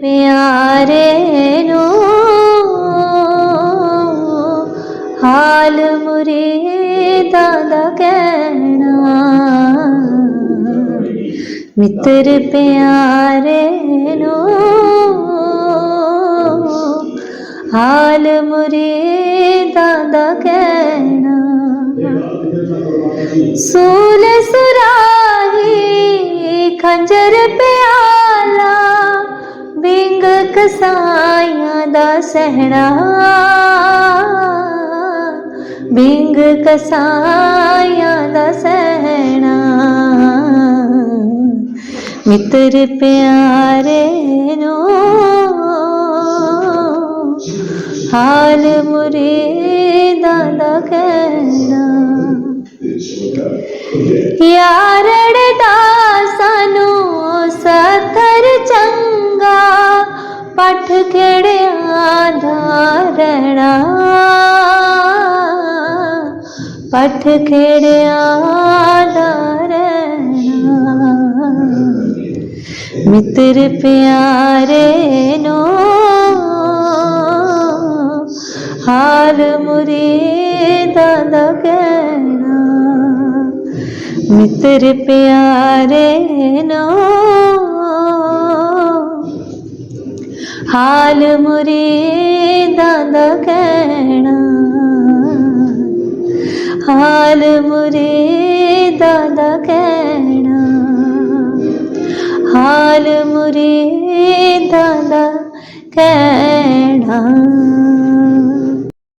ਪਿਆਰੇ ਨੂੰ ਹਾਲ ਮੁਰੀਦਾਂ ਦਾ ਕਹਿਣਾ। ਮਿੱਤਰ ਪਿਆਰੇ ਨੂੰ ਹਾਲ ਮੁਰੀਦਾਂ ਦਾ ਕਹਿਣਾ। ਸੂਲ ਸੁਰਾਹੀ ਖੰਜਰ ਪਿਆਲਾ ਬਿੰਗ ਕਸਾਈਆਂ ਦਾ ਸਹਿਣਾ। ਬਿੰਗ ਕਸਾਈਆਂ ਦਾ ਸਹਿਣਾ। ਮਿੱਤਰ ਪਿਆਰੇ ਨੂੰ, ਹਾਲ ਮੁਰੀਦਾਂ ਦਾ ਕਹਿਣਾ। ਯਾਰੜ ਦਾ ਸਾਨੂੰ ਸਤਰ ਚੰਗਾ ਪਠ ਖੇੜਿਆਂ ਦਾ ਰਹਿਣਾ। ਪਠ ਖੇੜਿਆਂ ਦਾ ਰਹਿਣਾ। ਮਿੱਤਰ ਪਿਆਰੇ ਨੂੰ, ਹਾਲ ਮੁਰੀਦਾਂ ਦਾ ਕਹਿਣਾ। ਮਿੱਤਰ ਪਿਆਰੇ ਨੂੰ ਹਾਲ ਮੁਰੀਦਾਂ ਦਾ ਕਹਿਣਾ। ਹਾਲ ਮੁਰੀਦਾਂ ਦਾ ਕਹਿਣਾ। ਹਾਲ ਮੁਰੀਦਾਂ ਦਾ ਕਹਿਣਾ।